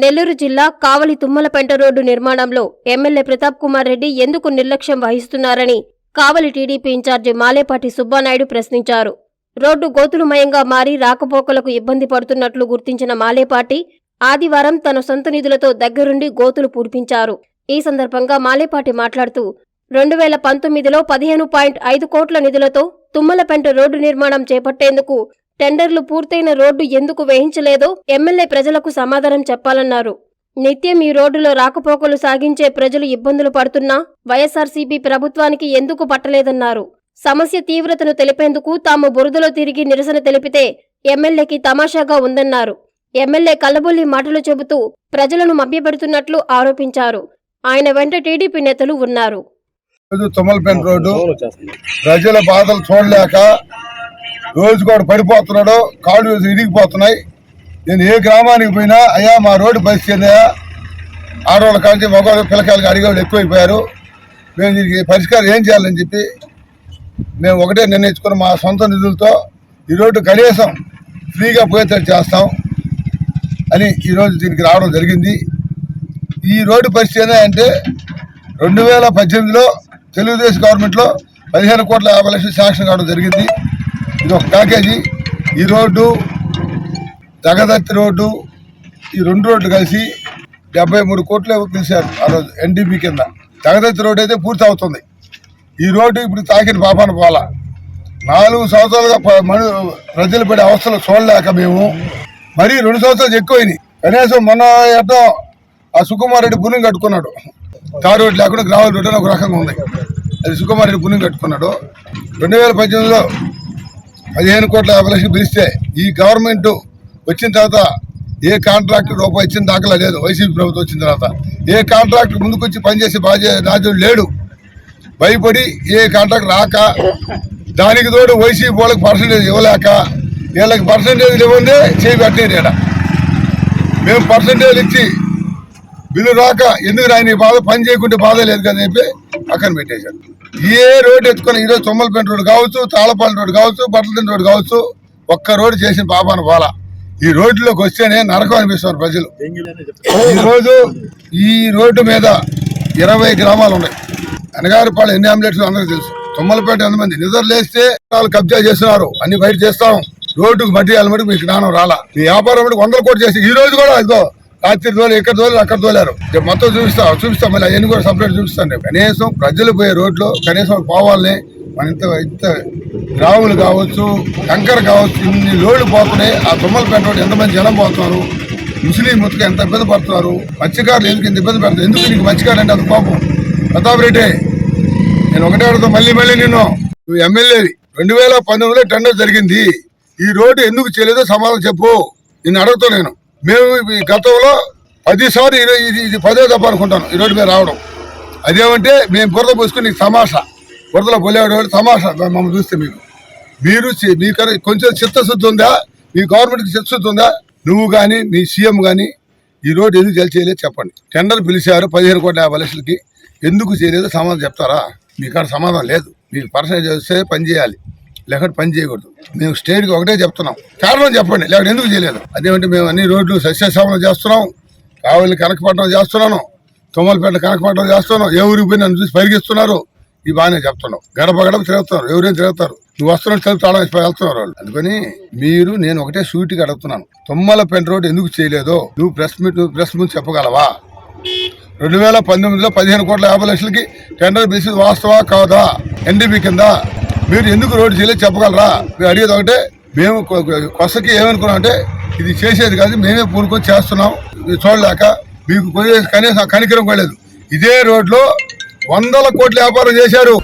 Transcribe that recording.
నెల్లూరు జిల్లా కావలి తుమ్మలపెంట రోడ్డు నిర్మాణంలో ఎమ్మెల్యే ప్రతాప్ కుమార్ రెడ్డి ఎందుకు నిర్లక్ష్యం వహిస్తున్నారని కావలి టీడీపీ ఇన్ఛార్జి మాలేపాటి సుబ్బానాయుడు ప్రశ్నించారు. రోడ్డు గోతులమయంగా మారి రాకపోకలకు ఇబ్బంది పడుతున్నట్లు గుర్తించిన మాలేపాటి ఆదివారం తన సొంత నిధులతో దగ్గరుండి గోతులు పూర్పించారు ఈ సందర్భంగా మాలేపాటి మాట్లాడుతూ రెండు వేల పంతొమ్మిదిలో పదిహేను పాయింట్ ఐదు కోట్ల నిధులతో తుమ్మలపెంట రోడ్డు నిర్మాణం చేపట్టేందుకు టెండర్లు పూర్తయిన రోడ్డు ఎందుకు వేయించలేదో ఎమ్మెల్యే ప్రజలకు సమాధానం చెప్పాలన్నారు. నిత్యం ఈ రోడ్డులో రాకపోకలు సాగించే ప్రజలు ఇబ్బందులు పడుతున్నా వైఎస్ఆర్సీపీ ప్రభుత్వానికి ఎందుకు పట్టలేదన్నారు. సమస్య తీవ్రతను తెలిపేందుకు తాము బురదలో తిరిగి నిరసన తెలిపితే ఎమ్మెల్యేకి తమాషాగా ఉందన్నారు. ఎమ్మెల్యే కల్లబొల్లి మాటలు చెబుతూ ప్రజలను మభ్యపెడుతున్నట్లు ఆరోపించారు. ఆయన వెంట టీడీపీ నేతలు ఉన్నారు. తుమ్మలపేట రోడ్డు. ప్రజల బాధలు చూడలేక రోజు కూడా పడిపోతున్నాడు కాళ్ళు ఇరిగిపోతున్నాయి. నేను ఏ గ్రామానికి పోయినా అయ్యా మా రోడ్డు పరిస్థితి అయ్యా ఆడవాళ్ళ కాంచి మగవాళ్ళు పిల్లకాయలకి అడిగేవాళ్ళు ఎక్కువైపోయారు. మేము దీనికి పరిష్కారం ఏం చేయాలని చెప్పి మేము ఒకటే నిర్ణయించుకుని మా సొంత నిధులతో ఈ రోడ్డు కనీసం ఫ్రీగా పోయేటట్టు చేస్తాం అని ఈరోజు దీనికి రావడం జరిగింది. ఈ రోడ్డు పరిస్థితి అంటే రెండు వేల పద్దెనిమిదిలో తెలుగుదేశం గవర్నమెంట్లో పదిహేను కోట్ల యాభై లక్షలు శాంక్షన్ కావడం జరిగింది. ఇది ఒక ప్యాకేజీ. ఈ రోడ్డు జగదత్తి రోడ్డు ఈ రెండు రోడ్లు కలిసి డెబ్బై మూడు కోట్లు పిలిచారు ఆ రోజు ఎన్డీపీ కింద. జగదత్తి రోడ్డు అయితే పూర్తి అవుతుంది. ఈ రోడ్డు ఇప్పుడు తాకిన పాపాన పోల నాలుగు సంవత్సరాలుగా మను ప్రజలు పడే అవస్థలు చూడలేక మేము. మరీ రెండు సంవత్సరాలు ఎక్కువైనాయి. కనీసం మొన్న ఎట్టో ఆ సుకుమార్ రెడ్డి పుణ్యం కట్టుకున్నాడు. తారు రోడ్డు లేకుండా గ్రావెల్ రోడ్డు అని ఒక రకంగా ఉంది. అది సుకుమార్ రెడ్డి పుణ్యం కట్టుకున్నాడు. రెండు వేల పద్దెనిమిదిలో పదిహేను కోట్ల యాభై లక్షలు పిలిస్తే ఈ గవర్నమెంట్ వచ్చిన తర్వాత ఏ కాంట్రాక్ట్ రూపాయి ఇచ్చిన దాఖలా లేదు వైసీపీ ప్రభుత్వం వచ్చిన తర్వాత. ఏ కాంట్రాక్ట్ ముందుకొచ్చి పనిచేసే బాధ్యత రాజు లేడు. భయపడి ఏ కాంట్రాక్ట్ రాక దానికి తోడు వైసీపీ వాళ్ళకి పర్సంటేజ్ ఇవ్వలేక వీళ్ళకి పర్సంటేజ్ ఇవ్వండి చేయి పెట్టేది మేము పర్సంటేజ్ ఇచ్చి బిల్లు రాక ఎందుకు రాయని బాధ? పని చేయకుంటే బాధ లేదు కదా చెప్పి పక్కన పెట్టేశారు. ఏ రోడ్డు ఎత్తుకొని ఈరోజు తొమ్మలపేట రోడ్డు కావచ్చు తాళపాలెం రోడ్డు కావచ్చు బట్టలదిన రోడ్డు కావచ్చు ఒక్క రోడ్డు చేసిన పాపాన బాల ఈ రోడ్డులోకి వస్తేనే నరకం అనిపిస్తున్నారు ప్రజలు. ఈ రోజు ఈ రోడ్డు మీద ఇరవై గ్రామాలు ఉన్నాయి. అనగారిపాడు ఎన్ని ఆంబులెట్లు అందరికీ తెలుసు. తుమ్మలపేట ఎంతమంది? నిద్ర లేస్తే వాళ్ళు కబ్జా చేస్తున్నారు. అన్ని బయట చేస్తాం. రోడ్డుకు మట్టి మటుకు మీకు జ్ఞానం రాలా. మీ వ్యాపారం వందల కోట్లు చేసి ఈ రోజు కూడా ఇదిగో రాత్రి తోలి ఎక్కడ తోలి అక్కడ తోలారు. మొత్తం చూపిస్తా చూపిస్తా మళ్ళీ అవన్నీ కూడా సపరేట్ చూపిస్తాను కనీసం ప్రజలు పోయే రోడ్లు కనీసం పోవాలని మన ఇంత ఇంత గ్రాములు కావచ్చు కంకర కావచ్చు ఇన్ని లోడ్లు పోతున్నాయి. ఆ తుమ్మలు పెట్టడం ఎంతమంది జనం పోతున్నారు? ముస్లిం ముతుకు ఎంత ఇబ్బంది పడుతున్నారు? మత్స్యకారులు ఎందుకు ఇంత ఇబ్బంది పడుతున్నారు? ఎందుకు నీకు మత్స్యకారు అంటే అంత పాపం ప్రతాప్ రెడ్డి నేను ఒకటే అడుగుతా మళ్ళీ మళ్ళీ నేను నువ్వు ఎమ్మెల్యేవి. రెండు వేల పంతొమ్మిదిలో టెండర్ జరిగింది. ఈ రోడ్డు ఎందుకు చేయలేదో సమాధానం చెప్పు. నిన్ను అడుగుతా నేను. మేము ఈ గతంలో పదిసార్లు ఇది ఇది ఇది పదే తప్ప అనుకుంటాను. ఈ రోడ్డు మీద రావడం. అదేమంటే మేము బురద పోసుకుని నీకు తమాషా. బురదలో పోలేవాడు తమాషా. మమ్మల్ని చూస్తే మీకు మీరు చి- మీకు కొంచెం చిత్తశుద్ధి ఉందా? మీ గవర్నమెంట్కి చిత్తశుద్ధి ఉందా? నువ్వు కానీ మీ సీఎం కానీ ఈ రోడ్డు ఎందుకు జల్ చేయలేదు చెప్పండి. టెండర్ పిలిచారు పదిహేను కోట్ల యాభై లక్షలకి. ఎందుకు చేయలేదు? సమాధానం చెప్తారా? మీ కాడ సమాధానం లేదు. మీరు పర్సనల్ చేస్తే పని చేయాలి. లేకపోతే పని చేయకూడదు. మేము స్టేట్కి ఒకటే చెప్తున్నాం. కారణం చెప్పండి. లేకపోతే ఎందుకు చేయలేదు? అదేమంటే మేము అన్ని రోడ్లు సస్యశ్యామలం చేస్తున్నాం. కావలి కనకపట్నం చేస్తున్నాను. తుమ్మలపేట కనకపట్నం చేస్తున్నాం ఎవరికి పోయి నన్ను చూసి పరిగిస్తున్నారు ఈ బాగానే చెప్తున్నాం. గడప గడప తిరుగుతున్నారు. ఎవరైనా తిరుగుతారు? నువ్వు వస్తున్నట్టు తెలుగు తాళం వెళ్తున్నారు వాళ్ళు. అందుకని మీరు నేను ఒకటే సూటిగా అడుగుతున్నాను తుమ్మలపేట రోడ్ ఎందుకు చేయలేదో నువ్వు ప్రెస్ మీట్ ప్రెస్ ముందు చెప్పగలవా? రెండు వేల పంతొమ్మిదిలో పదిహేను కోట్ల యాభై లక్షలకి టెండర్ పిలిచి వాస్తవా కాదా? ఎన్డీపీ కింద మీరు ఎందుకు రోడ్డు చేయలేదు చెప్పగలరా? మీరు అడిగేది ఒకటే మేము కొసకి ఏమనుకున్నాం అంటే ఇది చేసేది కాదు మేమే పూనుకొని చేస్తున్నాం. ఇది చూడలేక మీకు కొనే- కనీసం కనికరం కూడా లేదు. ఇదే రోడ్లో వందల కోట్ల వ్యాపారం చేశారు.